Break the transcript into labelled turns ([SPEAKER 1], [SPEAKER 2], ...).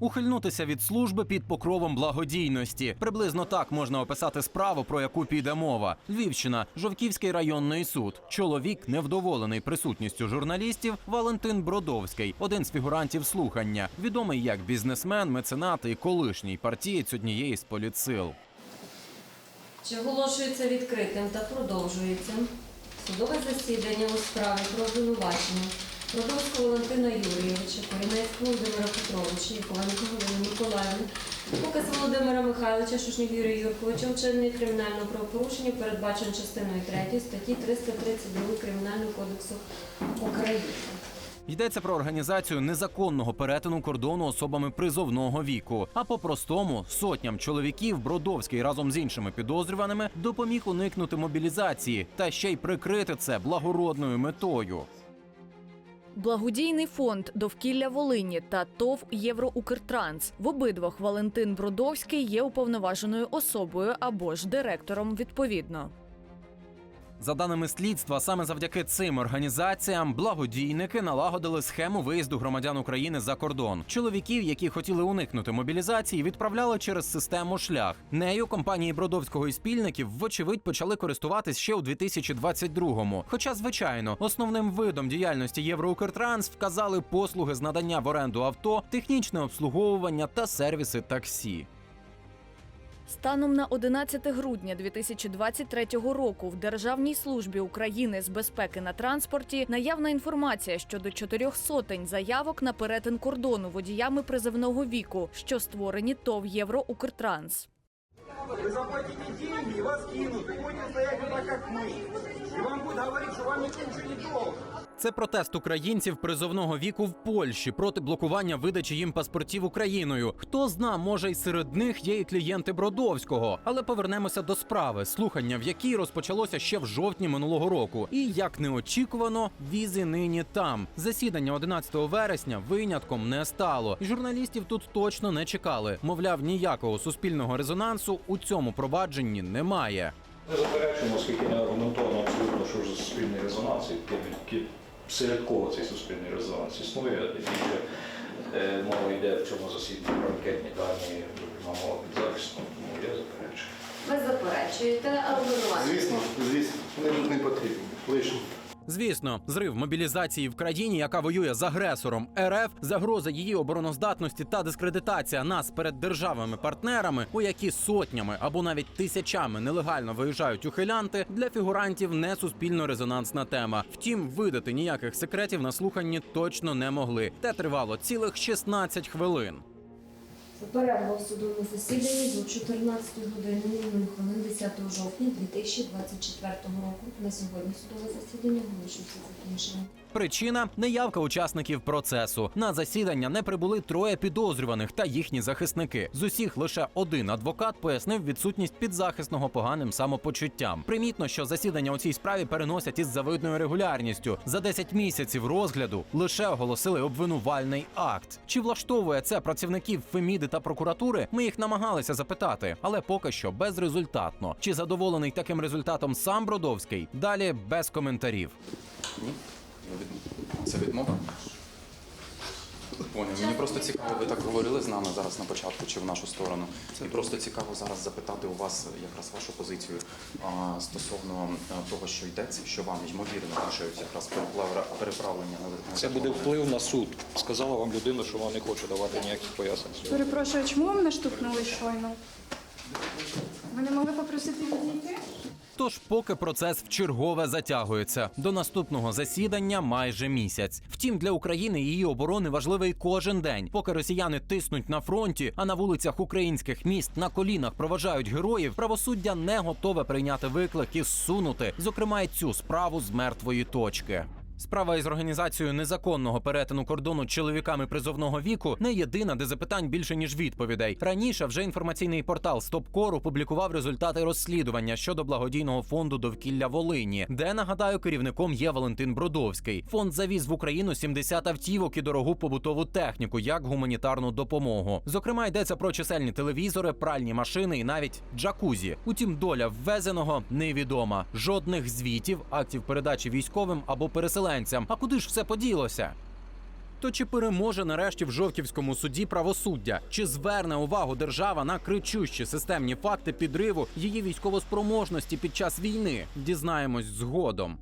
[SPEAKER 1] Ухильнутися від служби під покровом благодійності. Приблизно так можна описати справу, про яку піде мова. Львівщина, Жовківський районний суд. Чоловік, невдоволений присутністю журналістів, Валентин Бродовський, один з фігурантів слухання, відомий як бізнесмен, меценат і колишній партієць однієї з політсил.
[SPEAKER 2] Чи оголошується відкритим та продовжується судове засідання у справі про обвинувачення Продовського Валентина Юрійовича, Корінецького Володимира Петровича, Яковенко Галини Показ Володимира Михайловича, Шушнік Юрія Юрковича, вчинення кримінального правопорушення, передбачено частиною 3 статті 332 Кримінального кодексу України.
[SPEAKER 1] Йдеться про організацію незаконного перетину кордону особами призовного віку. А по-простому сотням чоловіків Бродовський разом з іншими підозрюваними допоміг уникнути мобілізації та ще й прикрити це благородною метою.
[SPEAKER 3] Благодійний фонд довкілля Волині та ТОВ Євроукртранс в обидвох Валентин Бродовський є уповноваженою особою або ж директором відповідно.
[SPEAKER 1] За даними слідства, саме завдяки цим організаціям благодійники налагодили схему виїзду громадян України за кордон. Чоловіків, які хотіли уникнути мобілізації, відправляли через систему шлях. Нею компанії Бродовського і спільників, вочевидь, почали користуватись ще у 2022-му. Хоча, звичайно, основним видом діяльності Євроукртранс вказали послуги з надання в оренду авто, технічне обслуговування та сервіси таксі.
[SPEAKER 3] Станом на 11 грудня 2023 року в Державній службі України з безпеки на транспорті наявна інформація щодо чотирьох сотень заявок на перетин кордону водіями призовного віку, що створені ТОВ Євроукртранс.
[SPEAKER 4] Вы заплатите деньги, вас кинут, и будете стоять так, как мы. И вам будут говорить, что вам никто не должен.
[SPEAKER 1] Це протест українців призовного віку в Польщі проти блокування видачі їм паспортів Україною. Хто зна, може й серед них є і клієнти Бродовського. Але повернемося до справи, слухання в якій розпочалося ще в жовтні минулого року. І як неочікувано, візи нині там. Засідання 11 вересня винятком не стало. І журналістів тут точно не чекали. Мовляв, ніякого суспільного резонансу у цьому провадженні немає.
[SPEAKER 5] Не заперечуємо, оскільки не аргументовано абсолютно, що ж суспільний резонанс, і які- цей суспільний резонанс існує, і е, мова йде в цьому засіданні про анкетні дані на мова під тому я заперечую.
[SPEAKER 2] Ви заперечуєте, але?
[SPEAKER 6] Звісно, звісно, вони тут не потрібні. Лишні.
[SPEAKER 1] Звісно, зрив мобілізації в країні, яка воює з агресором РФ, загроза її обороноздатності та дискредитація нас перед державами-партнерами, у які сотнями або навіть тисячами нелегально виїжджають ухилянти, для фігурантів не суспільно резонансна тема. Втім, видати ніяких секретів на слуханні точно не могли. Те тривало цілих 16 хвилин.
[SPEAKER 2] Перерва в судовому засіданні до 14 години 00 хвилин 10 жовтня 2024 року. На сьогодні судове засідання оголошується закінченим.
[SPEAKER 1] Причина неявка учасників процесу. На засідання не прибули троє підозрюваних та їхні захисники. З усіх лише один адвокат пояснив відсутність підзахисного поганим самопочуттям. Примітно, що засідання у цій справі переносять із завидною регулярністю. За 10 місяців розгляду лише оголосили обвинувальний акт. Чи влаштовує це працівників Феміди та прокуратури? Ми їх намагалися запитати, але поки що безрезультатно. Чи задоволений таким результатом сам Бродовський? Далі без коментарів.
[SPEAKER 7] Це відмова? Поняв. Мені просто цікаво, ви так говорили з нами зараз на початку чи в нашу сторону. І просто цікаво зараз запитати у вас якраз вашу позицію а, стосовно а, того, що йдеться, що вам ймовірно вішають якраз переправлення на
[SPEAKER 8] Це буде вплив на суд. Сказала вам людина, що вона не хоче давати ніяких пояснень.
[SPEAKER 9] Перепрошую, чому ви мене штовхнули щойно? Ви не могли попросити відійти?
[SPEAKER 1] Тож, поки процес вчергове затягується до наступного засідання майже місяць. Втім, для України її оборони важливий кожен день. Поки росіяни тиснуть на фронті, а на вулицях українських міст на колінах проважають героїв, правосуддя не готове прийняти виклик і зсунути, зокрема, і цю справу з мертвої точки. Справа із організацією незаконного перетину кордону чоловіками призовного віку не єдина, де запитань більше ніж відповідей. Раніше вже інформаційний портал Стопкор опублікував результати розслідування щодо благодійного фонду довкілля Волині, де нагадаю, керівником є Валентин Бродовський. Фонд завіз в Україну 70 автівок і дорогу побутову техніку як гуманітарну допомогу. Зокрема, йдеться про чисельні телевізори, пральні машини і навіть джакузі. Утім, доля ввезеного невідома. Жодних звітів, актів передачі військовим або переселенцям. А куди ж все поділося? То чи переможе нарешті в жовківському суді правосуддя? Чи зверне увагу держава на кричущі системні факти підриву її військовоспроможності під час війни? Дізнаємось згодом.